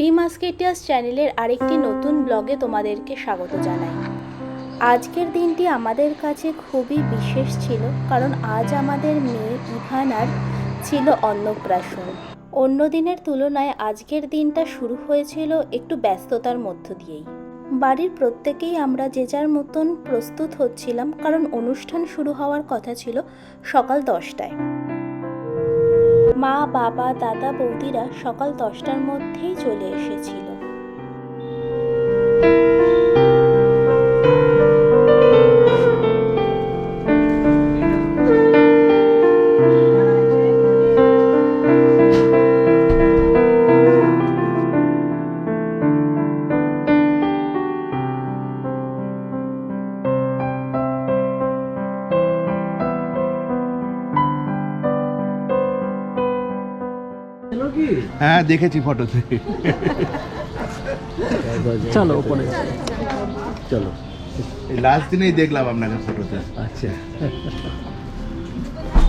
Three মাস্কেটিয়াস চ্যানেলের আরেকটি নতুন ব্লগে তোমাদেরকে স্বাগত জানাই। আজকের দিনটি আমাদের কাছে খুবই বিশেষ ছিল, কারণ আজ আমাদের মেয়ে ইভানার ছিল অন্নপ্রাশন। অন্য দিনের তুলনায় আজকের দিনটা শুরু হয়েছিল একটু ব্যস্ততার মধ্য দিয়েই। বাড়ির প্রত্যেকেই আমরা যে যার মতন প্রস্তুত হচ্ছিলাম, কারণ অনুষ্ঠান শুরু হওয়ার কথা ছিল সকাল দশটায়। মা বাবা দাদা বৌদিরা সকাল দশটার মধ্যেই চলে এসেছিল। হ্যাঁ দেখেছি ফটোতে চলো ওপরে। চলো। লাস্ট দিনেই দেখলাম আপনাকে ফটোতে আচ্ছা।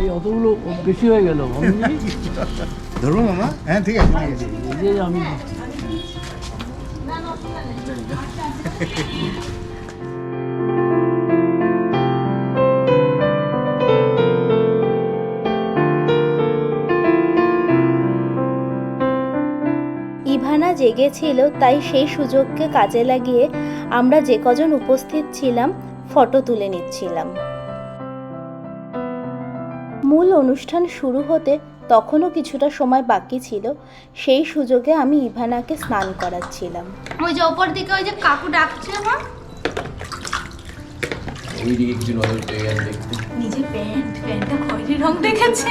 এই অতগুলো বেশি হয়ে গেল ধরবো মামা? হ্যাঁ ঠিক আছে। ঠিক আছে আমি জেগেছিল তাই সেই সুযোগকে কাজে লাগিয়ে আমরা যে কজন উপস্থিত ছিলাম ফটো তুলে নিচ্ছিলাম। মূল অনুষ্ঠান শুরু হতে তখনও কিছুটা সময় বাকি ছিল সেই সুযোগে আমি ইভানাকে স্নান করাচ্ছিলাম। ওই যে ওপর দিকে ওই যে কাকু ডাকছে আমার নিজে প্যান্ট প্যান্টটা খয়েরি রং দেখেছে।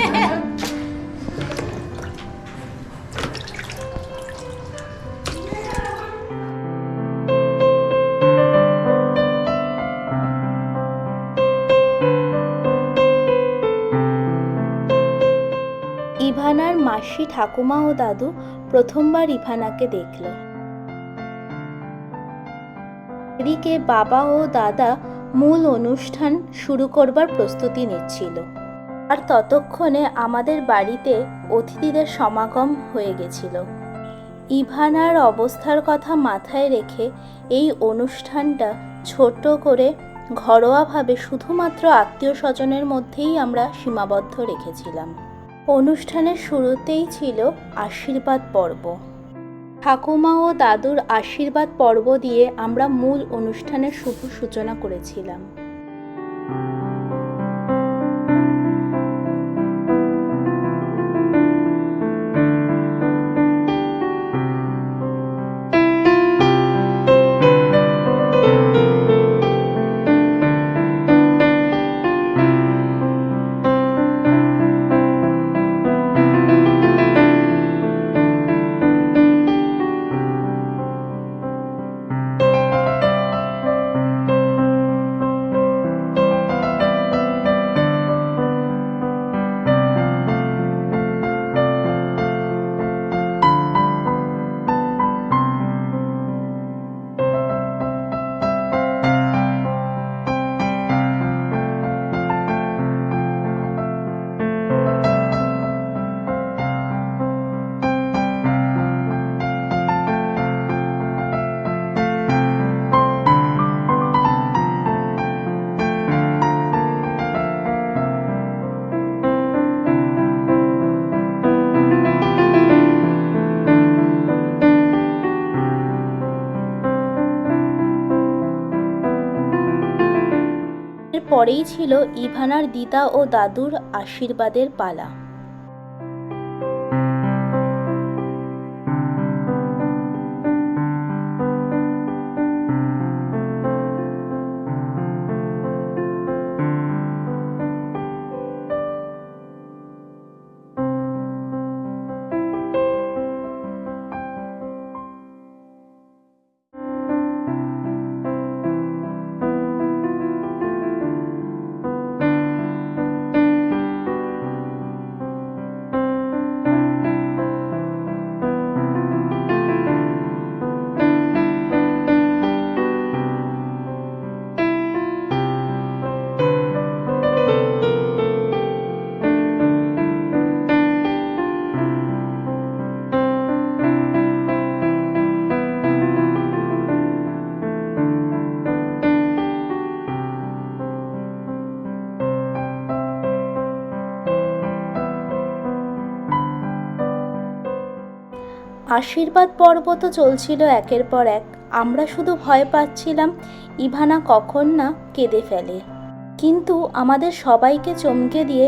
ইভানার মাসি ঠাকুমা ও দাদু প্রথমবার ইভানাকে দেখল। এদিকে বাবা ও দাদা মূল অনুষ্ঠান শুরু করবার প্রস্তুতি নিচ্ছিল। আর ততক্ষণে আমাদের বাড়িতে অতিথিদের সমাগম হয়ে গেছিল। ইভানার অবস্থার কথা মাথায় রেখে এই অনুষ্ঠানটা ছোট করে ঘরোয়াভাবে শুধুমাত্র আত্মীয় স্বজনের মধ্যেই আমরা সীমাবদ্ধ রেখেছিলাম। অনুষ্ঠানের শুরুতেই ছিল আশীর্বাদ পর্ব। ঠাকুমা ও দাদুর আশীর্বাদ পর্ব দিয়ে আমরা মূল অনুষ্ঠানের শুভ সূচনা করেছিলাম। এরপরেই ছিল ইভানার দিদা ও দাদুর আশীর্বাদের পালা। আশীর্বাদ পর্ব তো চলছিল একের পর এক। আমরা শুধু ভয় পাচ্ছিলাম, ইভানা কখন না কেঁদে ফেলে। কিন্তু আমাদের সবাইকে চমকে দিয়ে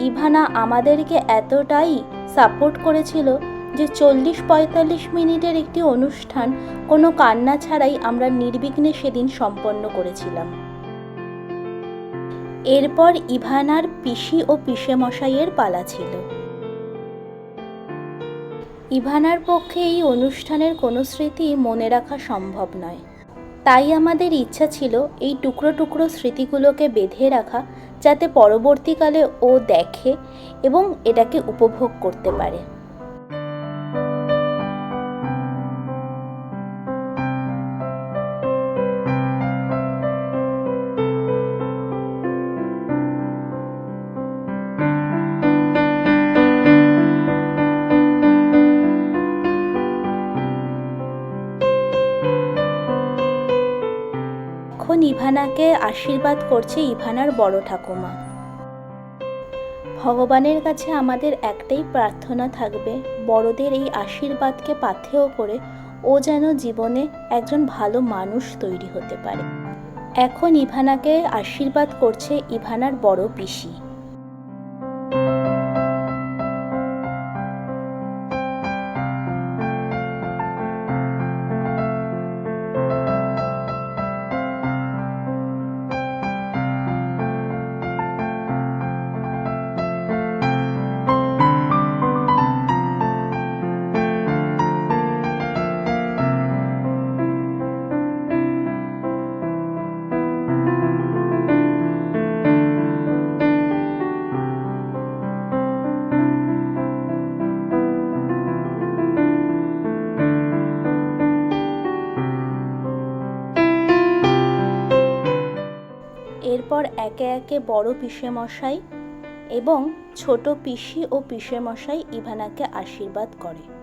ইভানা আমাদেরকে এতটাই সাপোর্ট করেছিল যে চল্লিশ পঁয়তাল্লিশ মিনিটের একটি অনুষ্ঠান কোনো কান্না ছাড়াই আমরা নির্বিঘ্নে সেদিন সম্পন্ন করেছিলাম। এরপর ইভানার পিসি ও পিসে মশাইয়ের পালা ছিল। ইভানার পক্ষে এই অনুষ্ঠানের কোনো স্মৃতি মনে রাখা সম্ভব নয়। তাই আমাদের ইচ্ছা ছিল এই টুকরো টুকরো স্মৃতিগুলোকে বেঁধে রাখা যাতে পরবর্তীকালে ও দেখে এবং এটাকে উপভোগ করতে পারে। আশীর্বাদ করছে ইভানার বড় ঠাকুমা। ভগবানের কাছে আমাদের একটাই প্রার্থনা থাকবে, বড়দের এই আশীর্বাদকে পাথেয় করে ও যেন জীবনে একজন ভালো মানুষ তৈরি হতে পারে। এখন ইভানাকে আশীর্বাদ করছে ইভানার বড় পিসি। একে একে বড় পিসেমশাই এবং ছোট পিসি ও পিসেমশাই ইভানাকে আশীর্বাদ করে।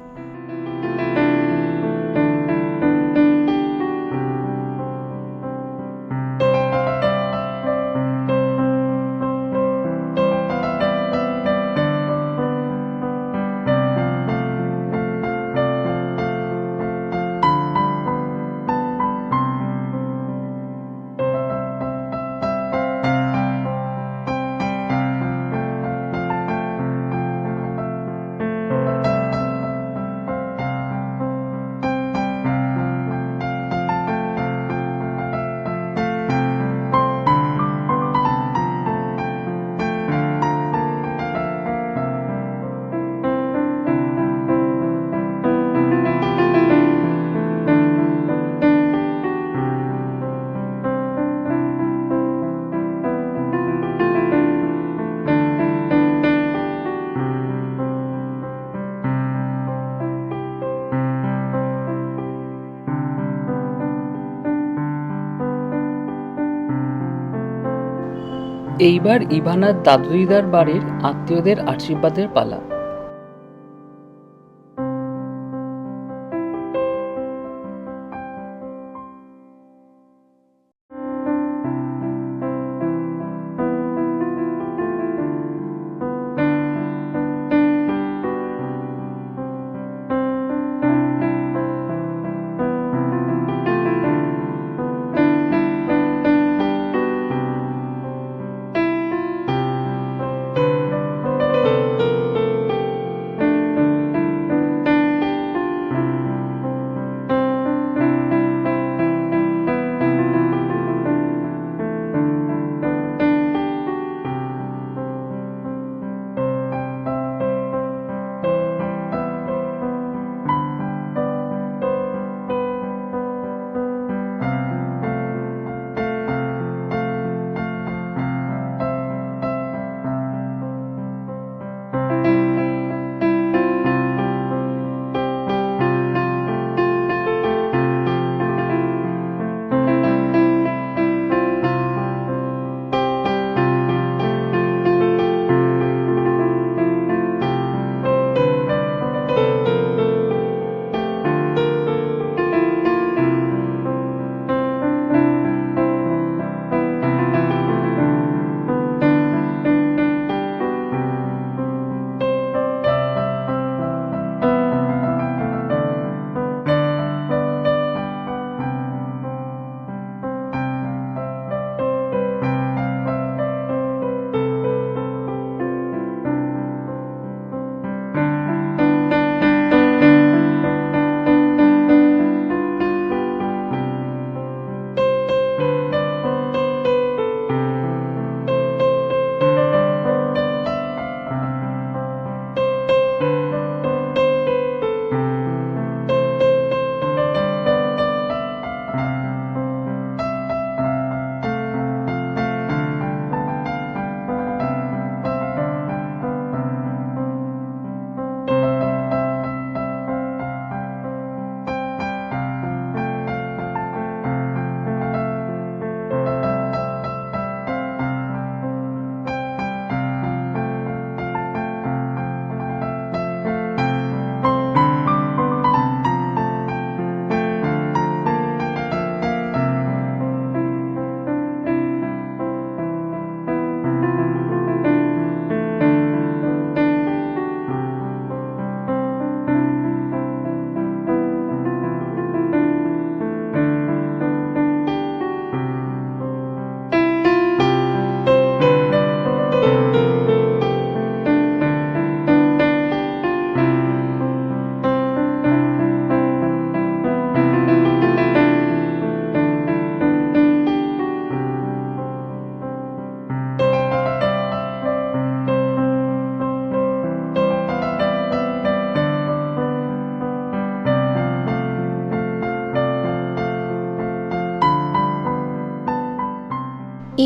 এইবার ইভানার দাদু দিদার বাড়ির আত্মীয়দের আশীর্বাদের পালা।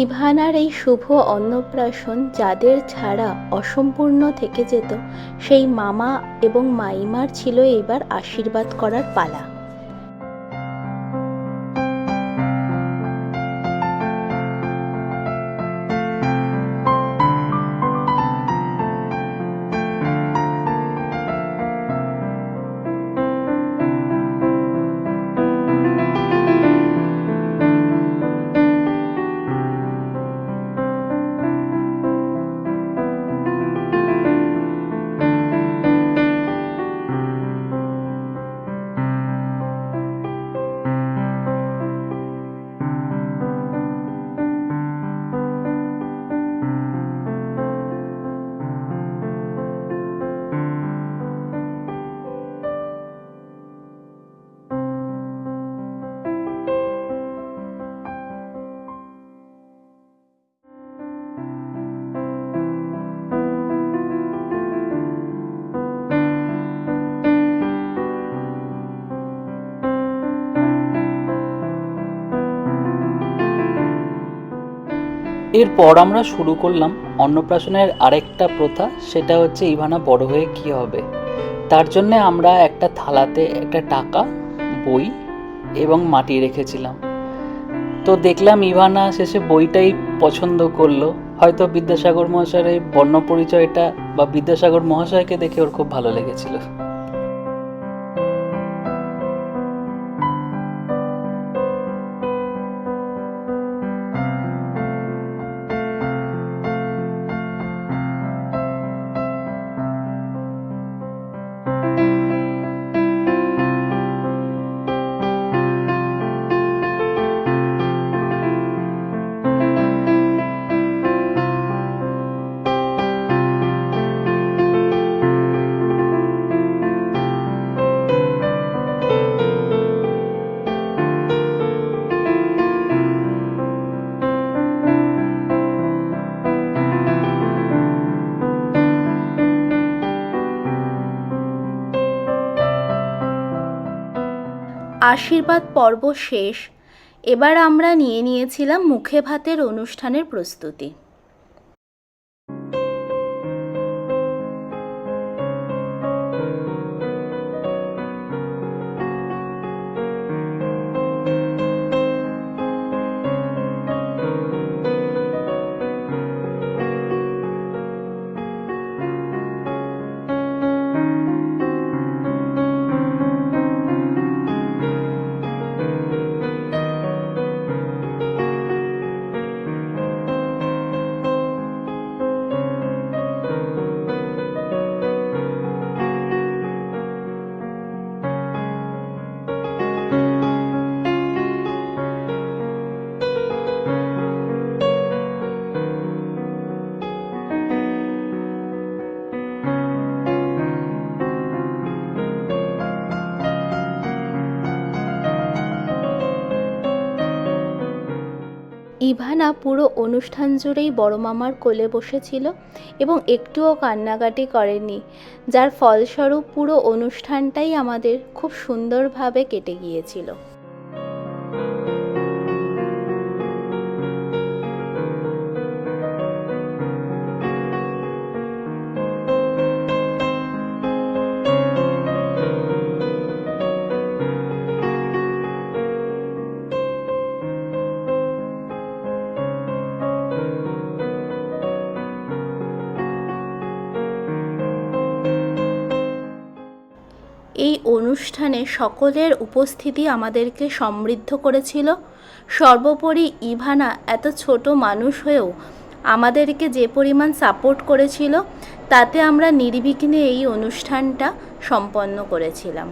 ইভানার এই শুভ অন্নপ্রাশন যাদের ছাড়া অসম্পূর্ণ থেকে যেত, সেই মামা এবং মাইমার ছিল এবার আশীর্বাদ করার পালা। এরপর আমরা শুরু করলাম অন্নপ্রাশনের আরেকটা প্রথা, সেটা হচ্ছে, ইভানা বড় হয়ে কি হবে? তার জন্য আমরা একটা থালাতে একটা টাকা, বই এবং মাটি রেখেছিলাম। তো দেখলাম, ইভানা শেষে বইটাই পছন্দ করল। হয়তো বিদ্যাসাগর মহাশয়ের এই বর্ণ পরিচয়টা বা বিদ্যাসাগর মহাশয়কে দেখে ওর খুব ভালো লেগেছিল। আশীর্বাদ পর্ব শেষ। এবার আমরা নিয়ে নিয়েছিলাম মুখে ভাতের অনুষ্ঠানের প্রস্তুতি। ইভানা পুরো অনুষ্ঠান জুড়েই বড় মামার কোলে বসেছিল এবং একটুও কান্নাকাটি করেনি যার ফলস্বরূপ পুরো অনুষ্ঠানটাই আমাদের খুব সুন্দরভাবে কেটে গিয়েছিল। এই অনুষ্ঠানে সকলের উপস্থিতি আমাদেরকে সমৃদ্ধ করেছিল। সর্বোপরি ইভানা এত ছোট মানুষ হয়েও আমাদেরকে যে পরিমাণ সাপোর্ট করেছিল, তাতে আমরা নির্বিঘ্নে এই অনুষ্ঠানটা সম্পন্ন করেছিলাম।